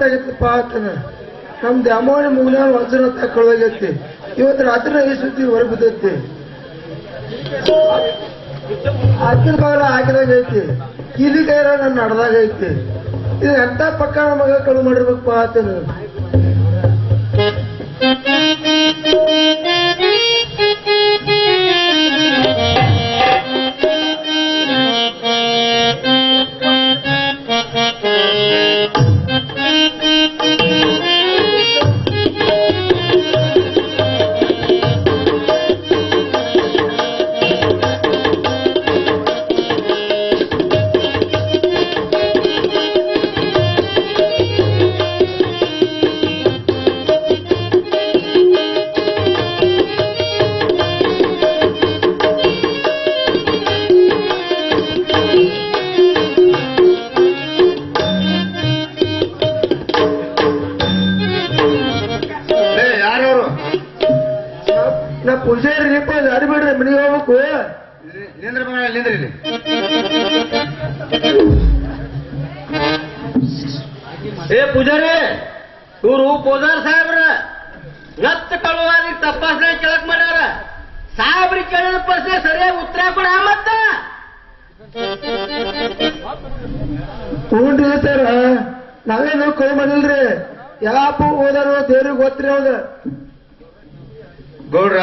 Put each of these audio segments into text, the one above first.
ಗೊತ್ತಾಗೈತಪ್ಪ ಪಾತನ ನಮ್ ದ್ಯಾಮೋನಿ ಮುಗಿನ ವಜ್ರ ತಕ್ಕೊಳ್ಳೋಗೈತಿ ಇವತ್ತು ರಾತ್ರಿ ಈ ಸುದ್ದಿ ಹೊರಗೆ ಬಿದ್ದೈತಿ ಹತ್ತಿರ ಬಾಲ ಹಾಕಿದಾಗ ಐತಿ ಕೈರ ನನ್ನ ನಡ್ದಾಗ ಐತಿ. ಇದು ಎಂತ ಪಕ್ಕ ನಮಗ ಕಳು ಮಾಡಿರ್ಬೇಕಪ್ಪ ಆತನ ಏ ಪೂಜಾರಿ ಇವರು ಪೂಜಾರ್ ಸಾಹೇಬ್ರ ಎತ್ತ ಕಳುವಾಗಿ ತಪಾಸಣೆ ಕೇಳಕ್ ಮಾಡ್ಯಾರ. ಸಾಹೇಬ್ರಿ ಕೇಳಿದ ಪ್ರಶ್ನೆ ಸರಿಯಾಗಿ ಉತ್ತರ ಕೊಡ ಮತ್ತ. ಹ್ಞೂನ್ರಿ ಸರ್ ನಾವೇನು ಕೈ ಮಾಡಿಲ್ರಿ. ಯಾಪು ಹೋದಾರೋ ದೇವ್ರಿಗೆ ಗೊತ್ತ್ರಿ ಹೌದ ಗೌಡ್ರ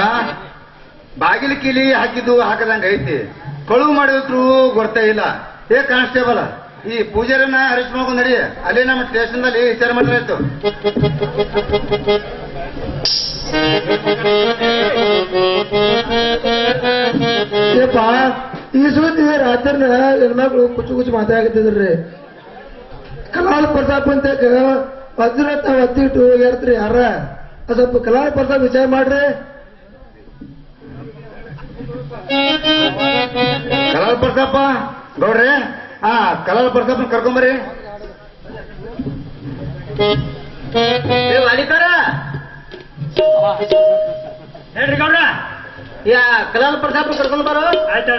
ಬಾಗಿಲ ಕೀಲಿ ಹಾಕಿದ್ದು ಹಾಕದಂಗ ಐತಿ. ಕಳುವು ಮಾಡಿದ್ರು ಗೊತ್ತೇ ಇಲ್ಲ. ಏ ಕಾನ್ಸ್ಟೇಬಲ್ ಈ ಪೂಜಾರನ್ನ ಮಾಡ್ಕೊಂಡ್ ನಡಿ. ಅಲ್ಲಿ ನಮ್ಮ ಸ್ಟೇಷನ್ದಲ್ಲಿ ವಿಚಾರ ಮಾಡಲಾಯ್ತು. ಈ ಸುದ್ದಿ ರಾತ್ರಿ ಹೆಣ್ಮಕ್ಳು ಕುಚ್ಚು ಕುಚ್ಚು ಮಾತಾಡ್ತಿದ್ರಿ. ಕಲಾಲ್ ಪ್ರತಾಪ್ ಅಂತ ವಜ್ರತ ಒತ್ತಿಟ್ಟು ಹೋಗ್ಯಾರ್ತ್ರಿ ಯಾರ? ಅದ್ ಸ್ವಲ್ಪ ಕಲಾಲ್ ಪ್ರತಾಪ್ ವಿಚಾರ ಮಾಡ್ರಿ. ಕಲಾಲ್ ಪ್ರತಾಪ ಗೌಡ್ರೆ ಹಾ ಕಲಾಲ್ ಪ್ರತಾಪ್ ಕರ್ಕೊಂಬರಿ ಏ ವಾಲಿಕಾರ ಹೇಳ್ರಿ ಗೌಡ್ರ. ಯಾ ಕಲಾಲ್ ಪ್ರತಾಪ್ ಕರ್ಕೊಂಡು ಬರೋ. ಆಯ್ತು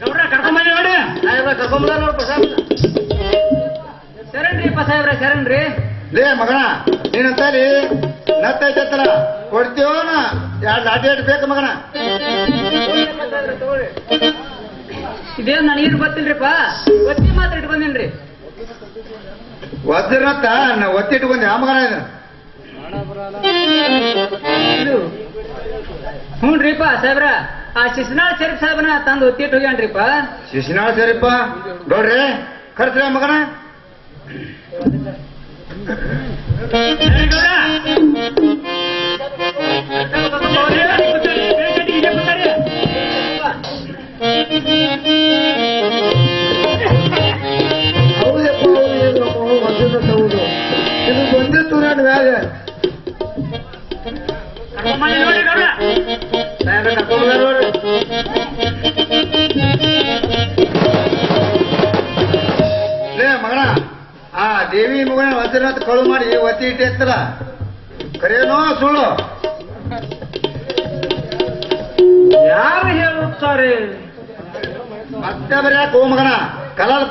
ಗೌಡ್ರ ಕರ್ಕೊಂಡ್ ಬನ್ನಿ ನೋಡಿ. ಸಾಹೇಬ್ರ ಕರ್ಕೊಂಡ್ ಬಂದ ನೋಡಿ ಪ್ರತಾಪ್ ಶರಣ್ರಿ ಅಪ್ಪ ಸಾಹೇಬ್ರ ಶರಣ್ರಿ ಲೇ ಮಗನ ಹತ್ರ ಕೊಡ್ತೀವ ಕೊಡ್ತೀವೋನ ಎರಡು ಲಾಟಿ ಏಟ್ ಬೇಕು ಮಗನ? ಇದೇನ್ ನನಗೇನು ಗೊತ್ತಿಲ್ರಿಪ್ಪ? ಒತ್ತಿ ಮಾತ್ರ ಇಟ್ಕೊಂಡೇನ್ರಿ. ಒತ್ತಿರತ್ತ ನಾ ಒತ್ತಿ ಆ ಮಗನ ಇದು? ಹ್ಞೂನ್ರಿಪ್ಪ ಸಾಹೇಬ್ರ ಆ ಶಿಶುನಾಳ್ ಶರೀಫ್ ಸಾಹೇಬ್ರನ್ನ ತಂದು ಒತ್ತಿಟ್ಟು ಹೋಗ್ಯಾನ್ರಿಪ್ಪ. ಶಿಶಿನಾಳ ಸರಿಪ್ಪ ನೋಡ್ರಿ ಕರ್ಸ್ರಿ ಆ ಮಗನ ಹೌದು ಇದು ಮಗನ ಆ ದೇವಿ ಮಗನ ವಜ್ರನಾಥ್ ಕಳು ಮಾಡಿ ಒತ್ತಿ ಇಟ್ಟಿರ್ತಲ್ಲ ಕರೆಯೋನೋ ಸುಳ್ಳು ಯಾರು ಹೇಳುತ್ತಾರೆ? ಮತ್ತೆ ಬರ್ಯಾಕ ಕಲಾಲ ಮಗನ ಕಲಾಲ್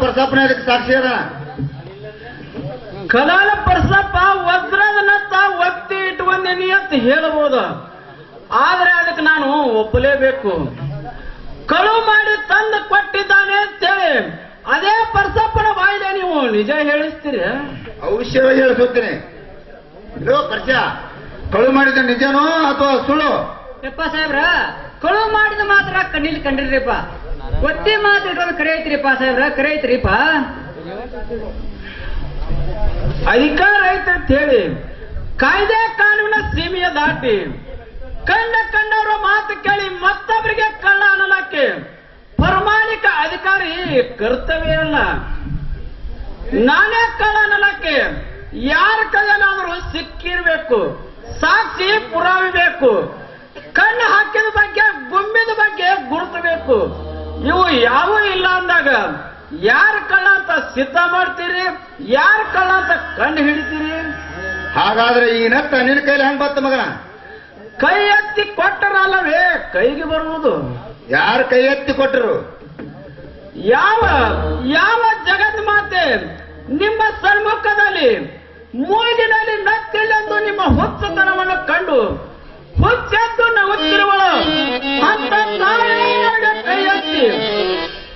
ಇದಕ್ಕೆ ಸಾಕ್ಷಿ ಅದ. ಕಲಾಲ ಪ್ರಸಾಪ ವಜ್ರದನ್ನ ತಾವು ಒತ್ತಿ ಇಟ್ಕೊಂಡೇನಿ ಅಂತ ಹೇಳಬಹುದು. ಆದ್ರೆ ಅದಕ್ಕೆ ನಾನು ಒಪ್ಪಲೇಬೇಕು. ಕಳು ಮಾಡಿ ತಂದು ಕೊಟ್ಟಿದ್ದಾನೆ ಅಂತೇಳಿ. ಅದೇ ಪರ್ಸಪ್ಪನ ಬಾಯಿದೆ ನೀವು ನಿಜ ಹೇಳಿಸ್ತೀರಿ? ಅವಶ್ಯವಾಗಿ ಹೇಳಿಸುತ್ತೇನೆ. ಲೋ ಪರ್ಚ ಕಳು ಮಾಡಿದ ನಿಜನೋ ಅಥವಾ ಸುಳ್ಳು? ಯಪ್ಪ ಸಾಹೇಬ್ರ ಕಳು ಮಾಡಿದ ಮಾತ್ರ ಕಣ್ಣಿಲ್ ಕಂಡಿರ್ರಿಪ್ಪ ಒತ್ತಿ ಮಾತು ಇಟ್ಕೊಂಡು ಕರೆ ಐತ್ರಿಪ್ಪ ಸಾಹೇಬ್ರ ಕರೆ ಐತ್ರಿಪ್ಪ ಅಧಿಕಾರ ಐತೆ ಅಂತ ಹೇಳಿ, ಕಾಯ್ದೆ ಕಾನೂನ ಸೀಮೆಯ ದಾಟಿ ಕಣ್ಣ ಕಂಡವರ ಮಾತು ಕೇಳಿ ಮತ್ತೊಬ್ಬರಿಗೆ ಕಳ್ಳ ಅನ್ನಲಕ್ಕೆ ಪ್ರಮಾಣಿಕ ಅಧಿಕಾರಿ ಕರ್ತವ್ಯ ಅಲ್ಲ. ನಾನೇ ಕಳ್ಳ ಅನ್ನಲಕ್ಕೆ ಯಾರ ಕೈಯಲ್ಲಾದರೂ ಸಿಕ್ಕಿರ್ಬೇಕು, ಸಾಕ್ಷಿ ಪುರಾವೆ ಬೇಕು ಕಣ್ಣು ಹಾಕಿದ ಬಗ್ಗೆ, ಗುಮ್ಮಿದ ಬಗ್ಗೆ ಗುರುತಬೇಕು ಇವು ಯಾವ ಇಲ್ಲ ಅಂದಾಗ ಯಾರ ಕಳ್ಳ ಅಂತ ಸಿದ್ಧ ಮಾಡ್ತೀರಿ? ಯಾರ ಕಳ್ಳ ಅಂತ ಕಂಡು ಹಿಡಿತೀರಿ? ಹಾಗಾದ್ರೆ ಈ ನತ್ತ ನಿನ್ನ ಕೈಲಿ ಹೆಂಗ್ ಬತ್ತ ಮಗನ? ಕೈ ಎತ್ತಿ ಕೊಟ್ಟರಲ್ಲವೇ ಕೈಗೆ ಬರುವುದು? ಯಾರ ಕೈ ಎತ್ತಿ ಕೊಟ್ಟರು? ಯಾವ ಯಾವ ಜಗತ್ ಮಾತೆ ನಿಮ್ಮ ಸನ್ಮುಖದಲ್ಲಿ ಮೂಗಿನಲ್ಲಿ ನತ್ತಿല്ലെಂದು ನಿಮ್ಮ ಹುಚ್ಚತನವನ್ನು ಕಂಡು ಹುಚ್ಚೆದ್ದು ನಗುತ್ತಿರುವಳು? ಅಂತ ಕೈ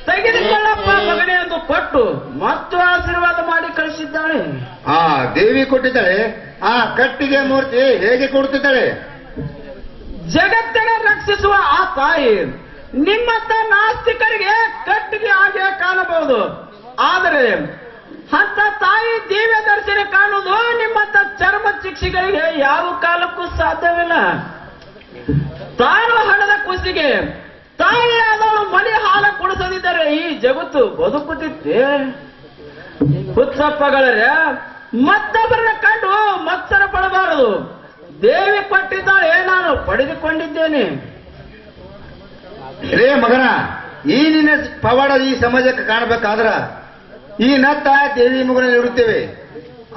ತೆಗೆದುಕೊಳ್ಳಪ್ಪ ಮಗನೇ ಎಂದು ಕೊಟ್ಟು ಮತ್ತು ಆಶೀರ್ವಾದ ಮಾಡಿ ಕಳಿಸಿದ್ದಾಳೆ. ಆ ದೇವಿ ಕೊಟ್ಟಿದ್ದಾಳೆ. ಆ ಕಟ್ಟಿಗೆ ಮೂರ್ತಿ ಹೇಗೆ ಕೊಡುತ್ತಿದ್ದಾಳೆ? ಜಗತ್ತನ್ನ ರಕ್ಷಿಸುವ ಆ ತಾಯಿ ನಿಮ್ಮಂತ ನಾಸ್ತಿಕರಿಗೆ ಕಟ್ಟಿಗೆ ಹಾಗೆ ಕಾಣಬಹುದು. ಆದರೆ ಅಂತ ತಾಯಿ ದಿವ್ಯ ದರ್ಶನ ಕಾಣುವುದು ನಿಮ್ಮಂತ ಚರ್ಮ ಶಿಕ್ಷಿಗಳಿಗೆ ಯಾವ ಕಾಲಕ್ಕೂ ಸಾಧ್ಯವಿಲ್ಲ. ತಾನು ಹಣದ ಕುಸಿಗೆ ತಾಯಿಯಾದವಳು ಮನೆ ಹಾಲ ಕುಡಿಸದಿದ್ದರೆ ಈ ಜಗತ್ತು ಬದುಕುತ್ತಿದ್ದೆ ಹುಚ್ಚಪ್ಪಗಳರೆ ಮತ್ತೊಬ್ಬರನ್ನ ಕಂಡು ಮತ್ಸರ ಪಡಬಾರದು. ದೇವಿ ಕೊಟ್ಟಿದ್ದಾಳೆ ನಾನು ಪಡೆದುಕೊಂಡಿದ್ದೇನೆ. ರೇ ಮಗನ ಈ ನಿನ್ನ ಪವಾಡ ಈ ಸಮಾಜಕ್ಕೆ ಕಾಣಬೇಕಾದ್ರ ಈ ನತ್ತ ದೇವಿ ಮಗನಲ್ಲಿ ಇಡುತ್ತೇವೆ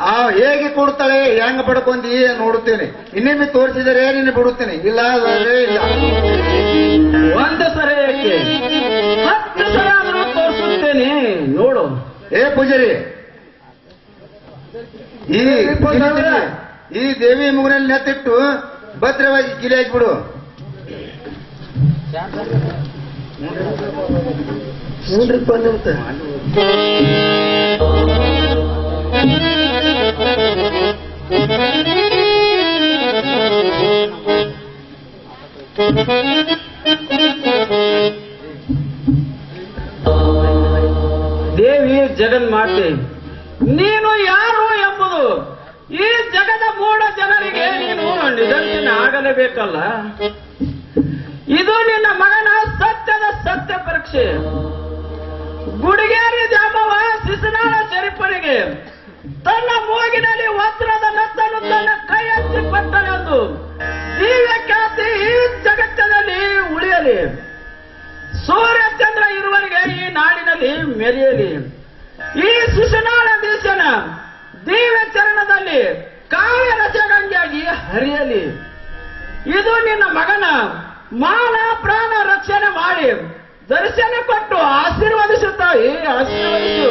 ಆ ಹೇಗೆ ಕೊಡ್ತಾಳೆ ಹೆಂಗ ಪಡ್ಕೊಂಡಿ ನೋಡುತ್ತೇನೆ. ಇನ್ನೊಮ್ಮೆ ತೋರಿಸಿದರೆ ನಿನ್ನ ಬಿಡುತ್ತೇನೆ. ಇಲ್ಲ ಇಲ್ಲ ಒಂದು ಸರ ಹತ್ತು ಸರ ಆದರೂ ನೋಡು. ಏ ಪೂಜಾರಿ ಈ ಈ ದೇವಿ ಮಗನಲ್ಲಿ ನೆತ್ತಿಟ್ಟು ಭದ್ರವಾಗಿ ಕಿಲಿ ಹಾಕ್ಬಿಡು Thank ನಿಮ್ತ ಜಗನ್ಮಾತೆ ನೀನು ಯಾರು ಎಂಬುದು ಈ ಜಗದ ಮೂಢ ಜನರಿಗೆ ನೀನು ನಿದರ್ಶನ ಆಗಲೇಬೇಕಲ್ಲ. ಇದು ನಿನ್ನ ಮಗನ ಸತ್ಯದ ಸತ್ಯ ಪರೀಕ್ಷೆ. ಗುಡಿಗೇರಿ ಜಾಮವ ಶಿಶುನಾಳ ಶರೀಫನಿಗೆ ತನ್ನ ಮೂಗಿನಲ್ಲಿ ಮಾನ ಪ್ರಾಣ ರಕ್ಷಣೆ ಮಾಡಿ ದರ್ಶನ ಕೊಟ್ಟು ಆಶೀರ್ವದಿಸುತ್ತಾಯಿ ಆಶೀರ್ವದಿಸು.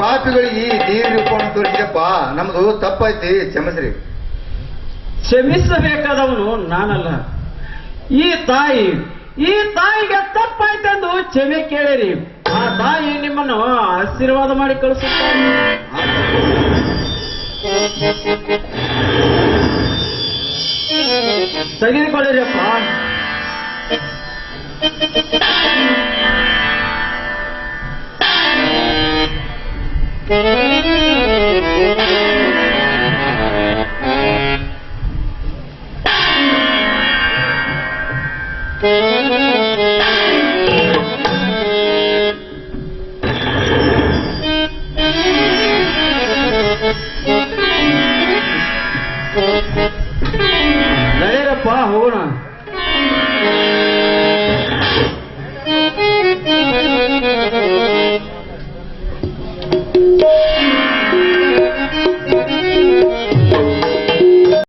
ಪಾಪಿಗಳಿಗೆ ನೀರು ರೂಪವನ್ನು ತೋರಿಸಿದಪ್ಪ, ನಮ್ದು ತಪ್ಪೈತಿ, ಕ್ಷಮಿಸ್ರಿ. ಕ್ಷಮಿಸಬೇಕಾದವನು ನಾನಲ್ಲ. ಈ ತಾಯಿ, ಈ ತಾಯಿಗೆ ತಪ್ಪಾಯ್ತೆಂದು ಕ್ಷಮೆ ಕೇಳಿರಿ. ಆ ತಾಯಿ ನಿಮ್ಮನ್ನು ಆಶೀರ್ವಾದ ಮಾಡಿ ಕಳಿಸುತ್ತಾರೆ ತೆಗೆದುಕೊಳ್ಳಿರಪ್ಪ. ಆ